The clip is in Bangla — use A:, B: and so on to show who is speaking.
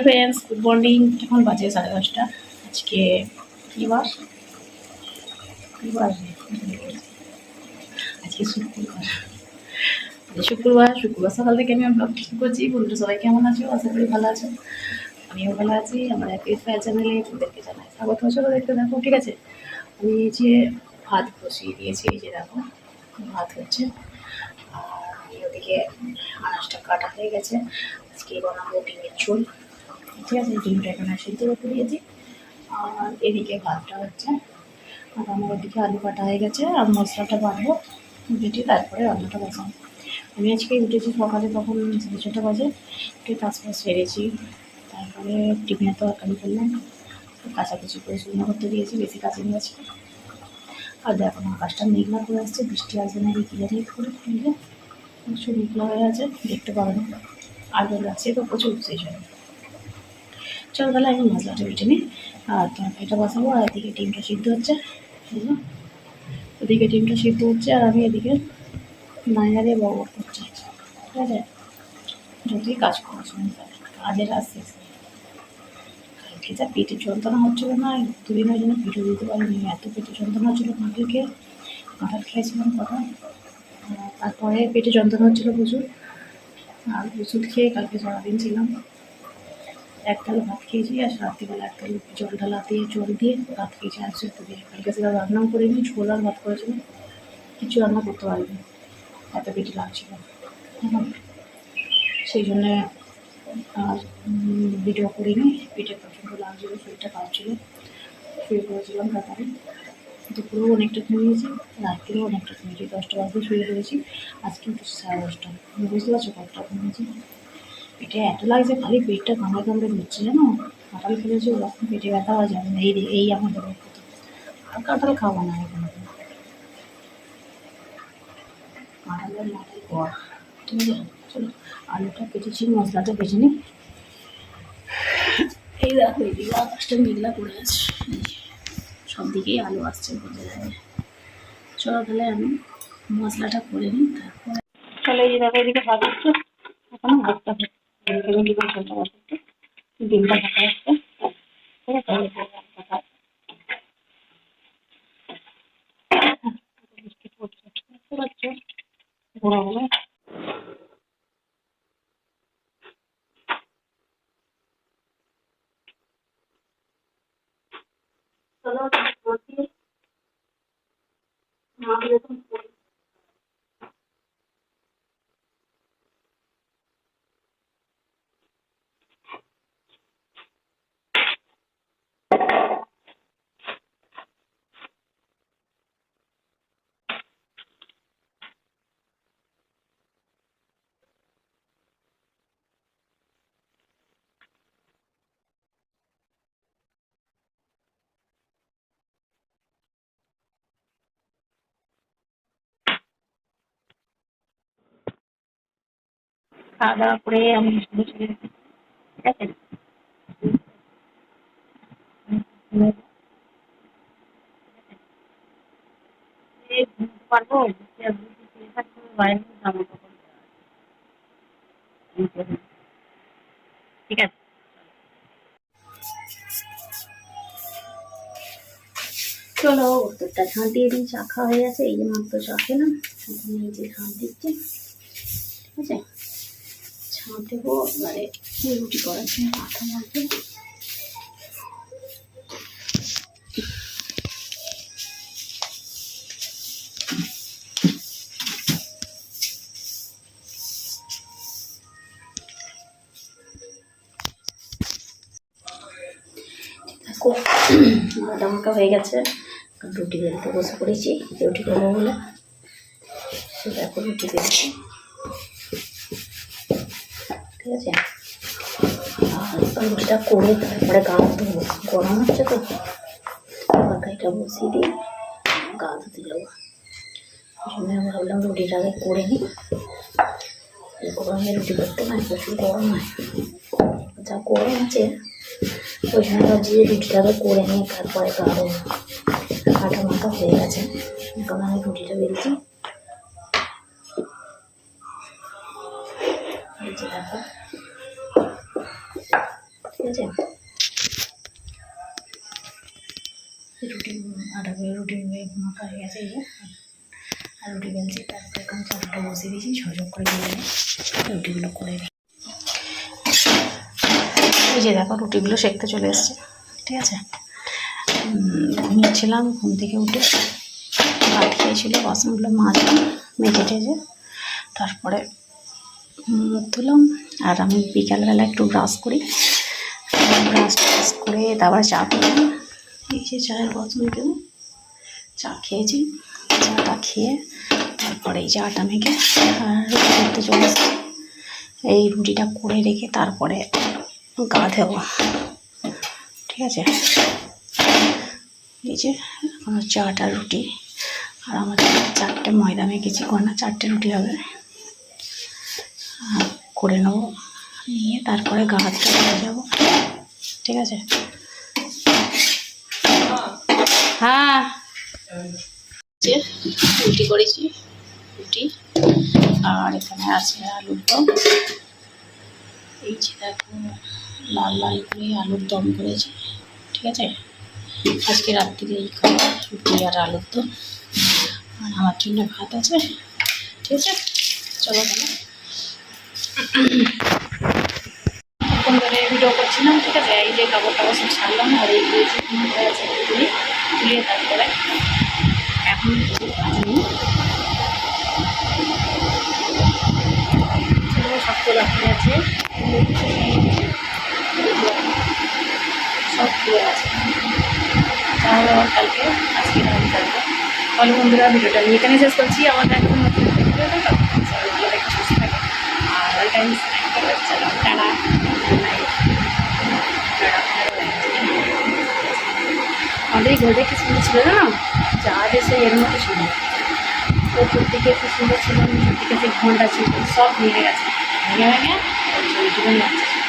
A: Hello friends, good morning. এখন বাজে সাড়ে দশটা। আজকে কী বার কী বার আজকে শুক্রবার। শুক্রবার শুক্রবার সকাল থেকে আমি ব্লগ ঠিক করছি। বন্ধুরা সবাই কেমন আছো? আশা করি ভালো আছো। আমিও ভালো আছি। আমার একই ফায়ার চ্যানেলে তোমাদেরকে জানাই স্বাগত। চলো দেখতে দেখো ঠিক আছে? আমি এই যে ভাত বসিয়ে দিয়েছি, এই যে দেখো, ভাত হচ্ছে। আর ওদিকে আনাজটা কাটা হয়ে গেছে। আজকে বানাবো ডিমের ঝোল। ঠিক আছে, এই ডিমটা এখানে সিদ্ধ করতে দিয়েছি। আর এদিকে ভাতটা হচ্ছে, আর আমার ওদিকে আলু কাটা হয়ে গেছে, আর মশলাটা বাড়বো বেটে তারপরে রান্নাটা বসাবো। আমি আজকে উঠেছি সকালে তখন সাড়ে ছটা বাজে উঠে কাজ ফাজ সেরেছি, তারপরে টিফিনে তো তরকারি করলাম কাছাকাছি করে শুকনো করতে দিয়েছি, বেশি কাছে নিয়েছি আর দেখো না, আকাশটা মেঘলা করে আসছে, বৃষ্টি আসবে নাকি ক্লিয়ার হিট করে প্রচুর মেঘলা হয়ে আছে, দেখতে পারো না। আর তো প্রচুর, সেই চলো তাহলে আমি মশলাটা বেটে নিই আর তরকারিটা বসাবো, আর এদিকে ডিমটা সিদ্ধ হচ্ছে। ওদিকে ডিমটা সিদ্ধ হচ্ছে, আর আমি এদিকে নাইয়া দিয়ে বড় করছি। ঠিক আছে? যতই কাজ করার সময় কাজের আর শেষ কালকে যা পেটে যন্ত্রণা হচ্ছিল না দুদিনের জন্য পিঠে দিতে পারিনি। এত পেটে যন্ত্রণা হচ্ছিল কালকে। কাঁঠাল খেয়েছিলাম আর তারপরে পেটে যন্ত্রণা হচ্ছিল প্রচুর আর ওষুধ খেয়ে কালকে সারাদিন ছিলাম। এক থালা ভাত খেয়েছি আর রাত্রিবেলা এক থালা জল ঢালা দিয়ে, জল দিয়ে ভাত খেয়েছি আর সেদ্ধ দিয়ে কালকে সেটা রান্নাও করিনি ঝোল আর ভাত করেছিলাম কিছু রান্না করতে পারিনি, এত পেটে লাগছিল। সেই জন্যে আর ভিডিও করিনি, পেটে প্রচণ্ড লাগছিল, শরীরটা কাঁপছিল শুয়ে পড়েছিলাম তারপরে দুপুরেও অনেকটা ঘুমিয়েছি রাত্রিও অনেকটা ঘুমিয়েছি দশটা বাজে শুয়ে পড়েছি, আজকে সাড়ে দশটা। বুঝতে পারছ কতটা ঘুমিয়েছি পেটে এত লাগছে, খালি পেটটা কামড়ে কামড়ে দিচ্ছে জানো? কাঁঠাল খেলেছি ওরকম পেটে ব্যথা হয়ে যাবে না এই এই আমাদের আর কাঁঠাল খাব না এখন আলুটা কেটেছি, মশলাটা কেটে নিই। এই দেখো এইদিকে আকাশটা মেঘলা করে আছে। সব দিকেই আলু আসছে বোঝা যায় চলো তাহলে আমি মশলাটা করে নিই, তারপরে চলো এই দেখো এদিকে ভাত ভাতটা হচ্ছে এদিকে আমি ডিমের ঝোলটা বসাচ্ছি ডিমটা ভাজা হচ্ছে ঠিক আছে এই যে ভাজা আছে। বৃষ্টি পড়ছে বুঝতে পারছ ঘোরাগুলো চলো খাওয়া দাওয়া করে আমি চলে ঠিক আছে বসে বসে। ঠিক আছে চলো, উত্তরটা ঝাঁট দিয়ে দিই, চা খাওয়া হয়ে গেছে, এই যে মাত্র চা খেলাম, এখন এই যে ঝাঁট দিচ্ছে, ঠিক আছে দেবো রুটি করার জন্য লাগবে দেখো আটা হয়ে গেছে। রুটি বেলতে বসে পড়েছি, রুটি করব বলে। সে দেখো রুটি বেলছি। ঠিক আছে? রুটিটা করে তারপরে গা ধুবো গরম হচ্ছে তো, তরকারিটা বসিয়ে দিয়ে গা ধুতে যাব। আমি ভাবলাম রুটিটা আগে করে নিই। গরমে রুটি করতে না প্রচুর গরম হয়। যা গরম আছে, ওই জন্য ভাবছি যে রুটিটাকে করে নিয়ে তারপরে গা ধোবো। আটা মাখা হয়ে গেছে, এখন আমি রুটিটা বেলছি রুটি আটা করে রুটি মাখা হয়ে গেছে এই আর রুটি বেলছি, তারপরে এখন চালটা বসিয়ে দিয়েছি, ঝরঝর করে দিয়ে রুটিগুলো করে দিই এই যে দেখো, রুটিগুলো সেঁকতে চলে এসছে। ঠিক আছে? ঘুমিয়েছিলাম, ঘুম থেকে উঠে ভাত খেয়েছিল, বাসনগুলো মাজলাম, মেজে টেজে। তারপরে মুখ ধুলাম, আর আমি বিকালবেলা একটু ব্রাশ করি। ব্রাশ ট্রাশ করে তারপরে চা করলাম। এই যে চায়ের বাসন কেন চা খেয়েছি, চাটা খেয়ে তারপরে এই যে আটা মেখে আর রুটি করতে চলে এসেছি এই রুটিটা করে রেখে তারপরে গা দেবো ঠিক আছে? এই যে আমার চাটা রুটি। আর আমার চারটে ময়দা মেখেছি না চারটে রুটি হবে। করে নেব। নিয়ে তারপরে গা হাতটা যাব। ঠিক আছে? হ্যাঁ। রুটি করেছি, রুটি। আর এখানে আছে আলুর দম। এই যে দেখো, লাল লাল করে আলুর দম করেছি, ঠিক আছে? আজকে রাত্রিরে এই খাবার রুটি আর আলুর দম। আর আমার জন্য ভাত আছে, ঠিক আছে? চলো তাহলে। ভিডিও করছিলাম, ঠিক আছে? এই যে কাপড় টাপড় সব ছাড়লাম, আর এই যে আছে তুলি তারপরে এখন কাজ সব তোলা হয়ে আছে। সব তুলে আছে। তাহলে আবার কালকে, আজকে আমি থাকব তাহলে বন্ধুরা ভিডিওটা আমি এখানে শেষ করছি। আমাদের একদম নতুন ভিডিও তো। আর টাইম টাটা আমাদের এই ঘরটা কি সুন্দর ছিল না যা দেশে এর মতো সুন্দর চতুর দিকে কি সুন্দর ছিল নিচের দিকে যে ঘণ্টা ছিল সব ভেঙে গেছে ভেঙে ভেঙে ওই ছবি তুলে নিয়ে আসছে